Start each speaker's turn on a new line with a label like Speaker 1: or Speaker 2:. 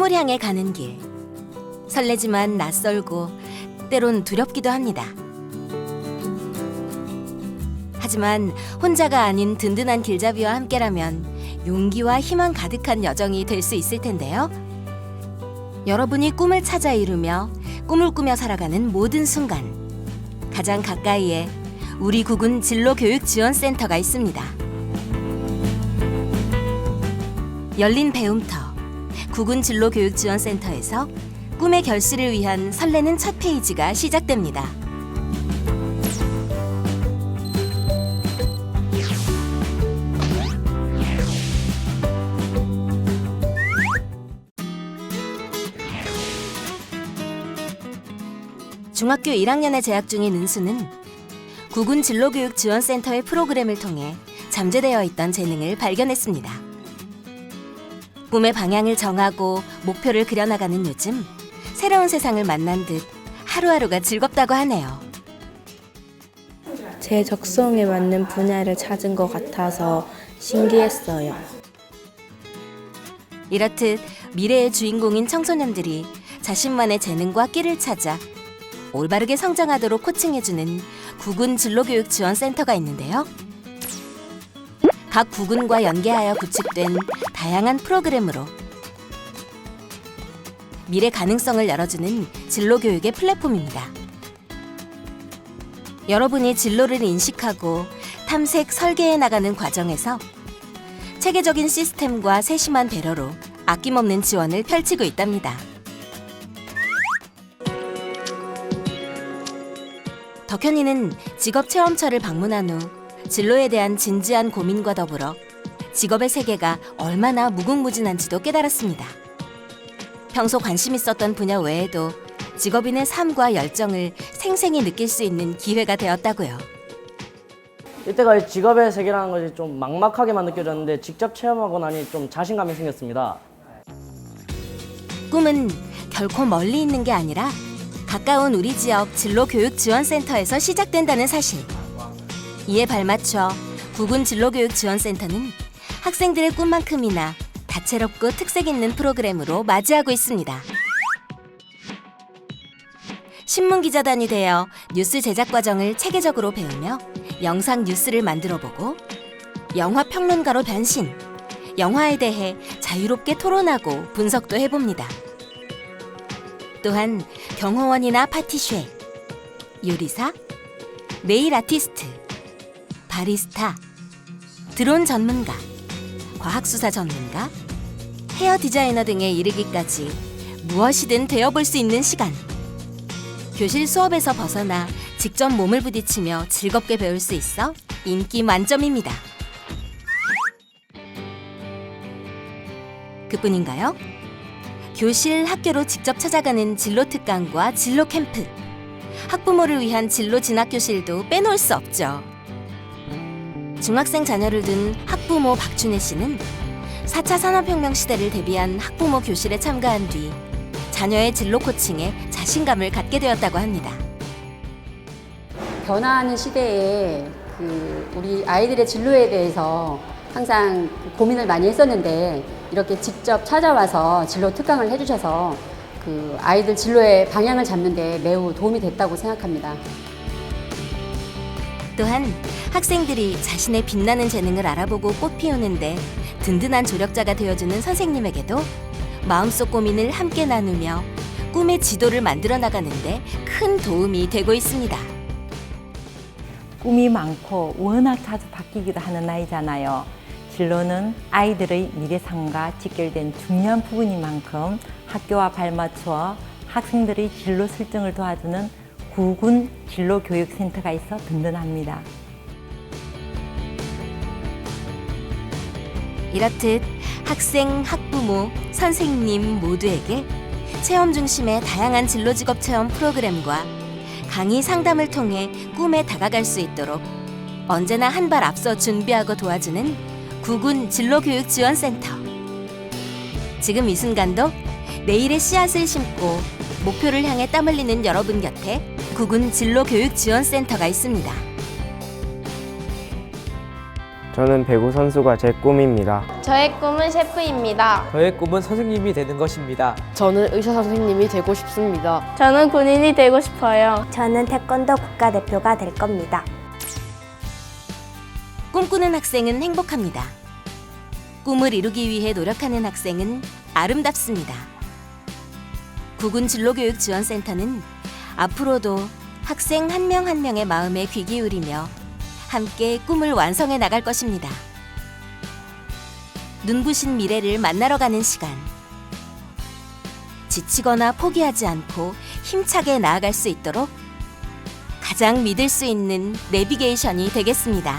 Speaker 1: 꿈을 향해 가는 길. 설레지만 낯설고 때론 두렵기도 합니다. 하지만 혼자가 아닌 든든한 길잡이와 함께라면 용기와 희망 가득한 여정이 될 수 있을 텐데요. 여러분이 꿈을 찾아 이루며 꿈을 꾸며 살아가는 모든 순간 가장 가까이에 우리 국군 진로교육지원센터가 있습니다. 열린 배움터 국군 진로 교육 지원 센터에서 꿈의 결실을 위한 설레는 첫 페이지가 시작됩니다. 중학교 1학년에 재학 중인 은수는 국군 진로교육 지원센터의 프로그램을 통해 잠재되어 있던 재능을 발견했습니다. 꿈의 방향을 정하고 목표를 그려나가는 요즘 새로운 세상을 만난 듯 하루하루가 즐겁다고 하네요.
Speaker 2: 제 적성에 맞는 분야를 찾은 것 같아서 신기했어요.
Speaker 1: 이렇듯 미래의 주인공인 청소년들이 자신만의 재능과 끼를 찾아 올바르게 성장하도록 코칭해주는 국군 진로교육지원센터가 있는데요. 각 국군과 연계하여 구축된 다양한 프로그램으로 미래 가능성을 열어주는 진로 교육의 플랫폼입니다. 여러분이 진로를 인식하고 탐색, 설계해 나가는 과정에서 체계적인 시스템과 세심한 배려로 아낌없는 지원을 펼치고 있답니다. 덕현이는 직업 체험처를 방문한 후 진로에 대한 진지한 고민과 더불어 직업의 세계가 얼마나 무궁무진한지도 깨달았습니다. 평소 관심 있었던 분야 외에도 직업인의 삶과 열정을 생생히 느낄 수 있는 기회가 되었다고요.
Speaker 3: 이때가 직업의 세계라는 것이 좀 막막하게만 느껴졌는데 직접 체험하고 나니 좀 자신감이 생겼습니다.
Speaker 1: 꿈은 결코 멀리 있는 게 아니라 가까운 우리 지역 진로교육지원센터에서 시작된다는 사실. 이에 발맞춰 국군 진로교육 지원센터는 학생들의 꿈만큼이나 다채롭고 특색 있는 프로그램으로 맞이하고 있습니다. 신문 기자단이 되어 뉴스 제작 과정을 체계적으로 배우며 영상 뉴스를 만들어 보고 영화 평론가로 변신, 영화에 대해 자유롭게 토론하고 분석도 해봅니다. 또한 경호원이나 파티쉐, 요리사, 네일 아티스트, 바리스타, 드론 전문가, 과학수사 전문가, 헤어 디자이너 등에 이르기까지 무엇이든 되어볼 수 있는 시간. 교실 수업에서 벗어나 직접 몸을 부딪히며 즐겁게 배울 수 있어 인기 만점입니다. 그뿐인가요? 교실, 학교로 직접 찾아가는 진로 특강과 진로 캠프. 학부모를 위한 진로 진학 교실도 빼놓을 수 없죠. 중학생 자녀를 둔 학부모 박준혜 씨는 4차 산업혁명 시대를 대비한 학부모 교실에 참가한 뒤 자녀의 진로 코칭에 자신감을 갖게 되었다고 합니다.
Speaker 4: 변화하는 시대에 그 우리 아이들의 진로에 대해서 항상 그 고민을 많이 했었는데 이렇게 직접 찾아와서 진로 특강을 해주셔서 그 아이들 진로의 방향을 잡는데 매우 도움이 됐다고 생각합니다.
Speaker 1: 또한 학생들이 자신의 빛나는 재능을 알아보고 꽃 피우는데 든든한 조력자가 되어주는 선생님에게도 마음속 고민을 함께 나누며 꿈의 지도를 만들어 나가는데 큰 도움이 되고 있습니다.
Speaker 5: 꿈이 많고 워낙 자주 바뀌기도 하는 나이잖아요. 진로는 아이들의 미래 삶과 직결된 중요한 부분인 만큼 학교와 발맞추어 학생들의 진로 설정을 도와주는 구군 진로교육센터가 있어 든든합니다.
Speaker 1: 이렇듯 학생, 학부모, 선생님 모두에게 체험 중심의 다양한 진로 직업 체험 프로그램과 강의 상담을 통해 꿈에 다가갈 수 있도록 언제나 한 발 앞서 준비하고 도와주는 구군 진로교육지원센터. 지금 이 순간도 내일의 씨앗을 심고 목표를 향해 땀 흘리는 여러분 곁에 구군 진로교육지원센터가 있습니다.
Speaker 6: 저는 배구 선수가 제 꿈입니다.
Speaker 7: 저의 꿈은 셰프입니다.
Speaker 8: 저의 꿈은 선생님이 되는 것입니다.
Speaker 2: 저는 의사 선생님이 되고 싶습니다.
Speaker 7: 저는 군인이 되고 싶어요.
Speaker 9: 저는 태권도 국가대표가 될 겁니다.
Speaker 1: 꿈꾸는 학생은 행복합니다. 꿈을 이루기 위해 노력하는 학생은 아름답습니다. 구군 진로교육지원센터는 앞으로도 학생 한 명 한 명의 마음에 귀 기울이며 함께 꿈을 완성해 나갈 것입니다. 눈부신 미래를 만나러 가는 시간. 지치거나 포기하지 않고 힘차게 나아갈 수 있도록 가장 믿을 수 있는 내비게이션이 되겠습니다.